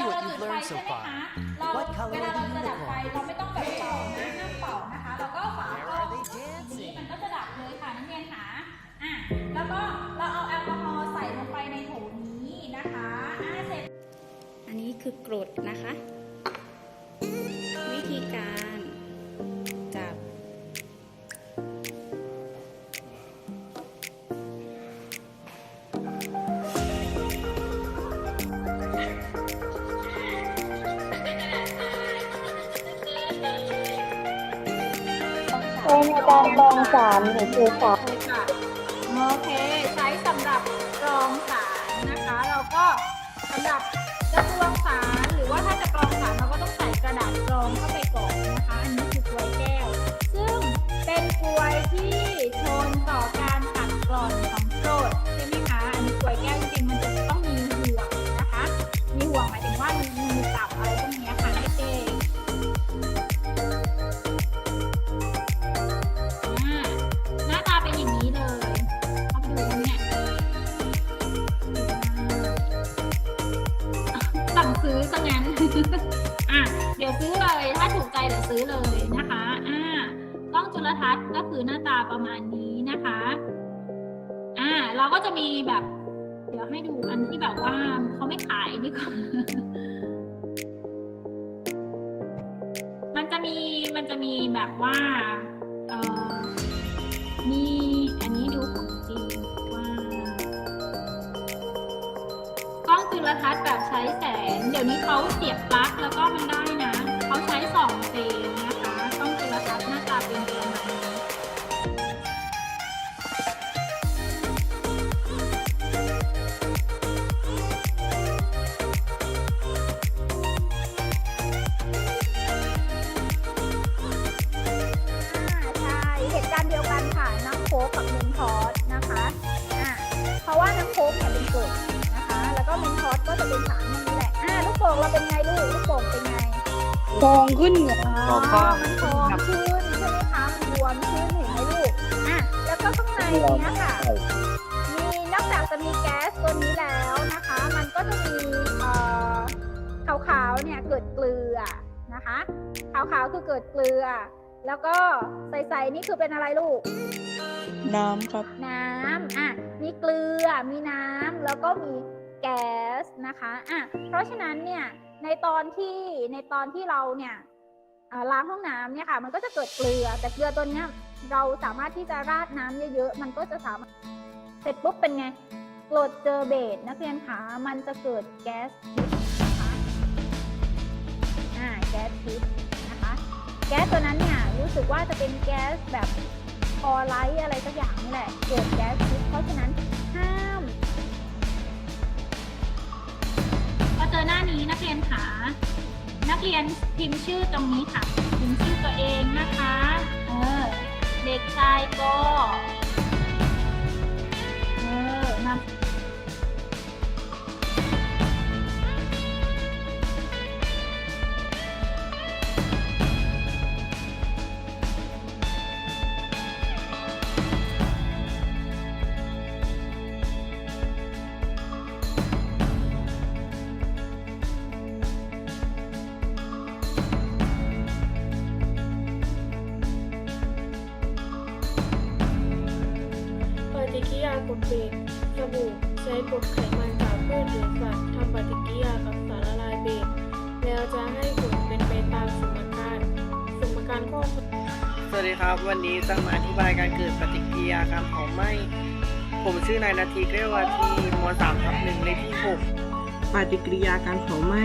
your ค่ะ knowledge and เว see ลา what เราจุด you've ไฟ learned ใช่ so ไหม far. คะเรา What color เวลา are เรา the จะดับไฟ unicorns? เราไม่ต้องแบบเป่านะห้ามเป่านะคะ เราก็ฝา Where เข้า are they นี้ dancing? มันก็จะดับเลยค่ะนักเรียนค่ะอะ แล้วก็เราเอาแอลกอฮอล์ใส่ลงไปในโถนี้นะคะอะเสร็จ อันนี้คือกรดนะคะ ใช้ในการกรองสารหรือสื่อสารเลยค่ะ โอเค ใช้สำหรับกรองสารนะคะ เราก็สำหรับจะกรองสารหรือว่าถ้าจะกรองสารเราก็ต้องใส่กระดาษกรองเข้าไปก่อน อะเดี๋ยวซื้อเลยถ้าถูกใจเดี๋ยวซื้อเลยนะคะอ่ากล้องจุลทรรศน์ก็คือหน้าตาประมาณนี้นะคะอ่าเราก็จะมีแบบ เดี๋ยวให้ดูอันที่แบบว่าเขาไม่ขายดีกว่ามันจะมีมันจะมีแบบว่าเอ่อมีอันนี้ดูของจริงว่ากล้องจุลทรรศน์แบบใช้แสง ดี๋ยวนี้เขาเสียบปลั๊กแล้วก็มันได้นะ เขาใช้สองเซลล์นะคะกล้องจุลทรรศน์หน้าตาเป็นประมาณนี้อ่าใช่เหตุการณ์เดียวกันค่ะน้ำโค้กกับเมนทอสนะคะอ่าเพราะว่าน้ำโค้กเนี่ยเป็นกรด ฟองขึ้นเหรออ๋อมันฟองขึ้นใช่ไหมคะมันบวมขึ้นเห็นไหมลูกอะแล้วก็ข้างในเนี้ยค่ะ มีนอกจากจะมีแก๊สตัวนี้แล้วนะคะ มันก็จะมีเอ่อขาวๆเนี่ยเกิดเกลือนะคะขาวๆคือเกิดเกลือ แล้วก็ใสๆนี่คือเป็นอะไรลูก น้ำครับ น้ำอะมีเกลือมีน้ำแล้วก็มีแก๊สนะคะอะเพราะฉะนั้นเนี่ย ในตอนที่ในตอนที่เราเนี่ยล้างห้องน้ำเนี่ยค่ะ มันก็จะเกิดเกลือ แต่เกลือตัวเนี้ยเราสามารถที่จะราดน้ำเยอะๆ มันก็จะสามารถเสร็จปุ๊บเป็นไงกรดเจอเบสนักเรียนคะมันจะเกิดแก๊สพิษนะคะอ่าแก๊สพิษนะคะ แก๊สตัวนั้นเนี่ยรู้สึกว่าจะเป็นแก๊สแบบออไลท์อะไรสักอย่างนี่แหละ เกิดแก๊ส นี้นักเรียนขานักเรียนพิมพ์ชื่อตรงนี้ค่ะ พิมพ์ชื่อตัวเองนะคะ เออ เด็กชายก็ เออนาม กิริยากดเบรกสบู่ใช้กรดไขมันจากพืชหรือสัตว์ทำปฏิกิริยากับสารละลายเบรกแล้วจะให้ผลเป็นไปตามสมการสมการข้อสวัสดีครับ วันนี้จะมาอธิบายการเกิดปฏิกิริยาการเผาไหม้ผมชื่อนายนาทีเกรยวาทีมสามทับหนึ่งเลขที่หกปฏิกิริยาการเผาไหม้